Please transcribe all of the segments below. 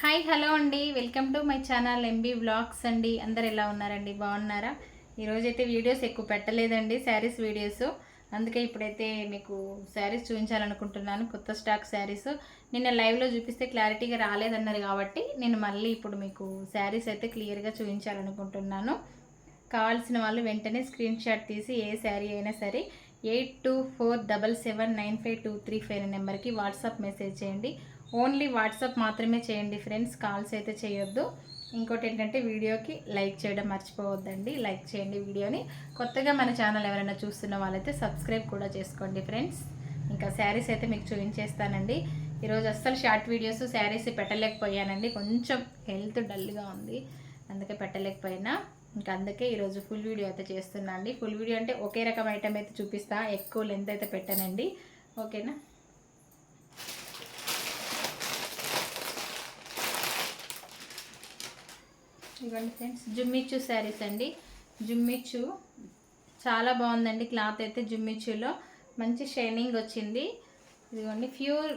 Hi hello అండి. Welcome to my channel MB blogs అండి. అందరు ఎలా ఉన్నారండి? బాగున్నారా? ఈరోజైతే వీడియోస్ ఎక్కువ పెట్టలేదండి శారీస్ వీడియోస్. అందుకే ఇప్పుడైతే మీకు శారీస్ చూపించాలనుకుంటున్నాను కొత్త స్టాక్ శారీస్. నిన్న లైవ్లో చూపిస్తే క్లారిటీగా రాలేదన్నారు కాబట్టి నేను మళ్ళీ ఇప్పుడు మీకు శారీస్ అయితే క్లియర్గా చూపించాలనుకుంటున్నాను. కావాల్సిన వాళ్ళు వెంటనే స్క్రీన్ షాట్ తీసి ఏ శారీ అయినా సరే eight two four double seven nine five two three five నెంబర్కి వాట్సాప్ మెసేజ్ చేయండి. ఓన్లీ వాట్సాప్ మాత్రమే చేయండి ఫ్రెండ్స్ కాల్స్ అయితే చేయొద్దు. ఇంకోటి ఏంటంటే వీడియోకి లైక్ చేయడం మర్చిపోవద్దండి. లైక్ చేయండి వీడియోని. కొత్తగా మన ఛానల్ ఎవరైనా చూస్తున్న వాళ్ళైతే సబ్స్క్రైబ్ కూడా చేసుకోండి ఫ్రెండ్స్. ఇంకా శారీస్ అయితే మీకు చూపించేస్తానండి. ఈరోజు అస్సలు షార్ట్ వీడియోస్ శారీస్ పెట్టలేకపోయానండి. కొంచెం హెల్త్ డల్గా ఉంది. అందుకే పెట్టలేకపోయినా. ఇంకా అందుకే ఈరోజు ఫుల్ వీడియో అయితే చేస్తున్నా అండి ఫుల్ వీడియో అంటే ఒకే రకం ఐటమ్ అయితే చూపిస్తా. ఎక్కువ లెంత్ అయితే పెట్టానండి. ఓకేనా? ఇవ్వండి ఫ్రెండ్స్. జుమ్మిచ్చు శారీస్ అండి. జుమ్మిచ్చు చాలా బాగుందండి క్లాత్ అయితే జుమ్మిచ్చులో మంచి షైనింగ్ వచ్చింది. ఇదిగోండి ప్యూర్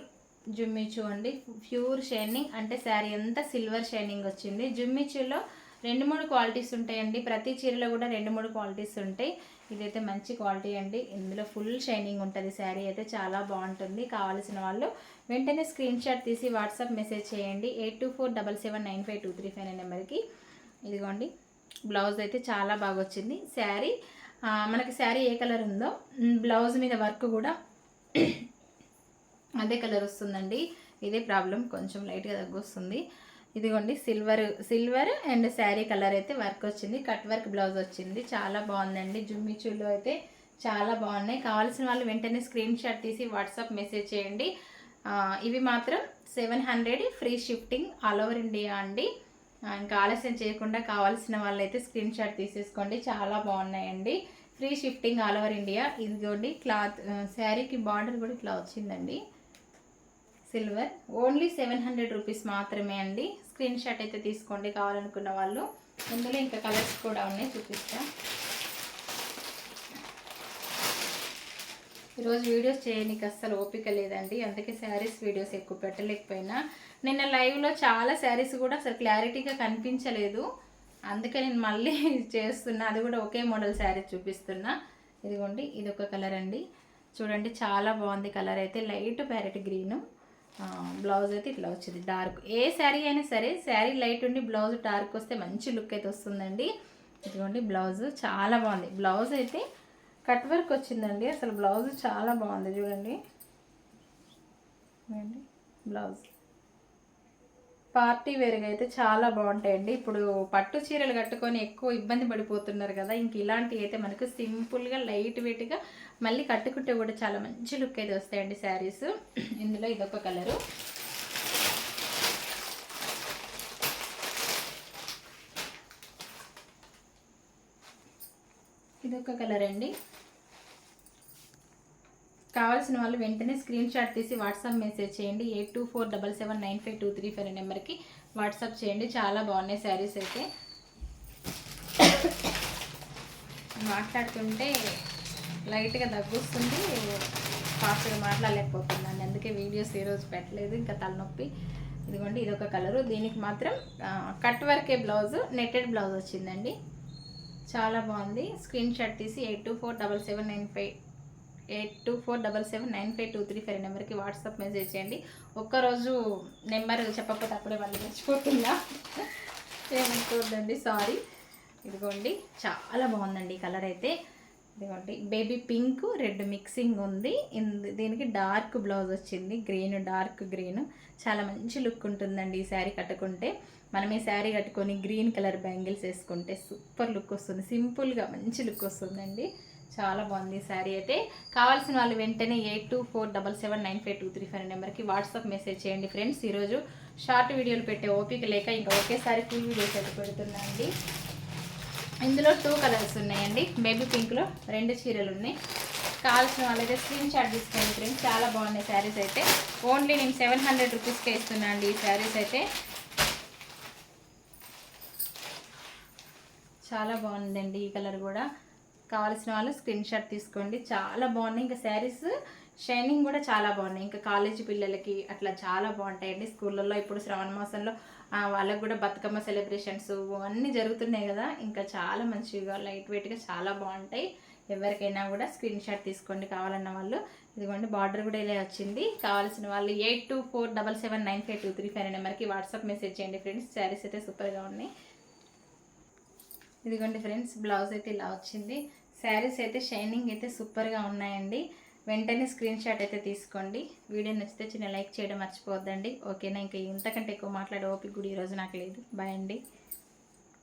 జుమ్మిచ్చు అండి. ప్యూర్ షైనింగ్ అంటే శారీ అంతా సిల్వర్ షైనింగ్ వచ్చింది. జుమ్మిచ్చులో రెండు మూడు క్వాలిటీస్ ఉంటాయండి. ప్రతి చీరలో కూడా రెండు మూడు క్వాలిటీస్ ఉంటాయి. ఇదైతే మంచి క్వాలిటీ అండి. ఇందులో ఫుల్ షైనింగ్ ఉంటుంది. శారీ అయితే చాలా బాగుంటుంది. కావాల్సిన వాళ్ళు వెంటనే స్క్రీన్ షాట్ తీసి వాట్సాప్ మెసేజ్ చేయండి. Eight two four double seven nine five two three five నెంబర్కి. ఇదిగోండి బ్లౌజ్ అయితే చాలా బాగా వచ్చింది. శారీ మనకి శారీ ఏ కలర్ ఉందో బ్లౌజ్ మీద వర్క్ కూడా అదే కలర్ వస్తుందండి. ఇదే ప్రాబ్లం కొంచెం లైట్గా తగ్గొస్తుంది. ఇదిగోండి silver silver and sari colour అయితే వర్క్ వచ్చింది. కట్ వర్క్ బ్లౌజ్ వచ్చింది. చాలా బాగుందండి. జుమ్మిచూలు అయితే చాలా బాగున్నాయి. కావాల్సిన వాళ్ళు వెంటనే స్క్రీన్ షాట్ తీసి వాట్సాప్ మెసేజ్ చేయండి. ఇవి మాత్రం seven hundred free shifting all over India అండి. ఇంకా ఆలస్యం చేయకుండా కావాల్సిన వాళ్ళైతే స్క్రీన్ షాట్ తీసేసుకోండి. చాలా బాగున్నాయండి. Free shifting all over India ఇదిగోండి క్లాత్ శారీకి బార్డర్ కూడా ఇట్లా వచ్చిందండి. Silver only seven hundred rupees మాత్రమే అండి. స్క్రీన్ షాట్ అయితే తీసుకోండి కావాలనుకున్న వాళ్ళు. ఇందులో ఇంకా కలర్స్ కూడా ఉన్నాయి చూపిస్తాను ఈరోజు వీడియోస్ చేయడానికి అస్సలు ఓపిక లేదండి. అందుకే శారీస్ వీడియోస్ ఎక్కువ పెట్టలేకపోయినా. నిన్న లైవ్లో చాలా శారీస్ కూడా అసలు క్లారిటీగా కనిపించలేదు. అందుకే నేను మళ్ళీ చేస్తున్నా. అది కూడా ఒకే మోడల్ శారీ చూపిస్తున్నా. ఇదిగోండి ఇది ఒక కలర్ అండి. చూడండి చాలా బాగుంది కలర్ అయితే. లైట్ ప్యారెట్ గ్రీను బ్లౌజ్ అయితే ఇట్లా వచ్చింది. డార్క్ ఏ శారీ అయినా సరే శారీ లైట్ ఉండి బ్లౌజ్ డార్క్ వస్తే మంచి లుక్ అయితే వస్తుందండి. ఇదిగోండి బ్లౌజ్ చాలా బాగుంది. బ్లౌజ్ అయితే కట్ వర్క్ వచ్చిందండి. అసలు బ్లౌజ్ చాలా బాగుంది చూడండి. బ్లౌజ్. పార్టీ వేరుగా అయితే చాలా బాగుంటాయండి. ఇప్పుడు పట్టు చీరలు కట్టుకొని ఎక్కువ ఇబ్బంది పడిపోతున్నారు కదా ఇంక ఇలాంటివి అయితే మనకు సింపుల్గా లైట్ వెయిట్గా మళ్ళీ కట్టుకుంటే కూడా చాలా మంచి లుక్ అయితే వస్తాయండి శారీస్. ఇందులో ఇదొక కలరు. ఇది ఒక కలర్ అండి. కావాల్సిన వాళ్ళు వెంటనే స్క్రీన్ షాట్ తీసి వాట్సాప్ మెసేజ్ చేయండి. Eight two four double seven nine five two three five నెంబర్కి వాట్సాప్ చేయండి. చాలా బాగున్నాయి శారీస్ అయితే. మాట్లాడుతుంటే లైట్గా దగ్గొస్తుంది. ఫాస్ట్గా మాట్లాడలేకపోతున్నాను. అందుకే వీడియోస్ ఈరోజు పెట్టలేదు. ఇంకా తలనొప్పి. ఇదిగోండి ఇదొక కలరు. దీనికి మాత్రం కట్ వర్కే బ్లౌజ్ నెట్టెడ్ బ్లౌజ్ వచ్చిందండి. చాలా బాగుంది. స్క్రీన్ షాట్ తీసి eight two four double seven nine five eight two four double seven nine five two three five నెంబర్కి వాట్సాప్ మెసేజ్ చేయండి. ఒక్కరోజు నెంబర్ చెప్పకపోతే అప్పుడే వాళ్ళు మర్చిపోతుందా ఏమనుకోవద్దండి సారీ. ఇదిగోండి చాలా బాగుందండి ఈ కలర్ అయితే. ఇదిగోండి. బేబీ పింక్ రెడ్ మిక్సింగ్ ఉంది. దీనికి డార్క్ బ్లౌజ్ వచ్చింది. గ్రీన్ డార్క్ గ్రీన్ చాలా మంచి లుక్ ఉంటుందండి ఈ శారీ కట్టుకుంటే. మనం ఈ శారీ కట్టుకొని గ్రీన్ కలర్ బ్యాంగిల్స్ వేసుకుంటే సూపర్ లుక్ వస్తుంది. సింపుల్గా మంచి లుక్ వస్తుందండి. చాలా బాగుంది ఈ శారీ అయితే. కావాల్సిన వాళ్ళు వెంటనే eight two four double seven nine five two three five నెంబర్కి వాట్సాప్ మెసేజ్ చేయండి ఫ్రెండ్స్. ఈరోజు షార్ట్ వీడియోలు పెట్టే ఓపిక లేక ఇంకా ఒకేసారి ఫుల్ వీడియోస్ అయితే పెడుతున్నా ఇందులో టూ కలర్స్ ఉన్నాయండి. బేబీ పింక్లో రెండు చీరలు ఉన్నాయి. కావాల్సిన వాళ్ళైతే స్క్రీన్ షాట్ తీసుకోండి ఫ్రెండ్స్ చాలా బాగున్నాయి శారీస్ అయితే. ఓన్లీ నేను సెవెన్ హండ్రెడ్ రూపీస్కే ఇస్తున్నా అండి ఈ శారీస్ అయితే. చాలా బాగుందండి ఈ కలర్ కూడా. కావాల్సిన వాళ్ళు స్క్రీన్ షాట్ తీసుకోండి. చాలా బాగున్నాయి. ఇంకా శారీస్ షైనింగ్ కూడా చాలా బాగున్నాయి. ఇంకా కాలేజీ పిల్లలకి అట్లా చాలా బాగుంటాయండి. స్కూళ్ళల్లో ఇప్పుడు శ్రావణ మాసంలో వాళ్ళకు కూడా బతుకమ్మ సెలబ్రేషన్స్ అన్నీ జరుగుతున్నాయి కదా. ఇంకా చాలా మంచిగా లైట్ వెయిట్గా చాలా బాగుంటాయి. ఎవరికైనా కూడా స్క్రీన్ షాట్ తీసుకోండి కావాలన్న వాళ్ళు. ఇదిగోండి బార్డర్ కూడా ఇలా వచ్చింది. కావాల్సిన వాళ్ళు eight two four double seven nine five two three five నెంబర్కి వాట్సాప్ మెసేజ్ చేయండి ఫ్రెండ్స్ శారీస్ అయితే సూపర్గా ఉన్నాయి. ఇదిగోండి ఫ్రెండ్స్ బ్లౌజ్ అయితే ఇలా వచ్చింది. శారీస్ అయితే షైనింగ్ అయితే సూపర్గా ఉన్నాయండి. వెంటనే స్క్రీన్ షాట్ అయితే తీసుకోండి. వీడియో నచ్చితే చిన్న లైక్ చేయడం మర్చిపోవద్దండి. ఓకేనా? ఇంకా ఇంతకంటే ఎక్కువ మాట్లాడే ఓపిక కూడా ఈరోజు నాకు లేదు. బాయ్ అండి.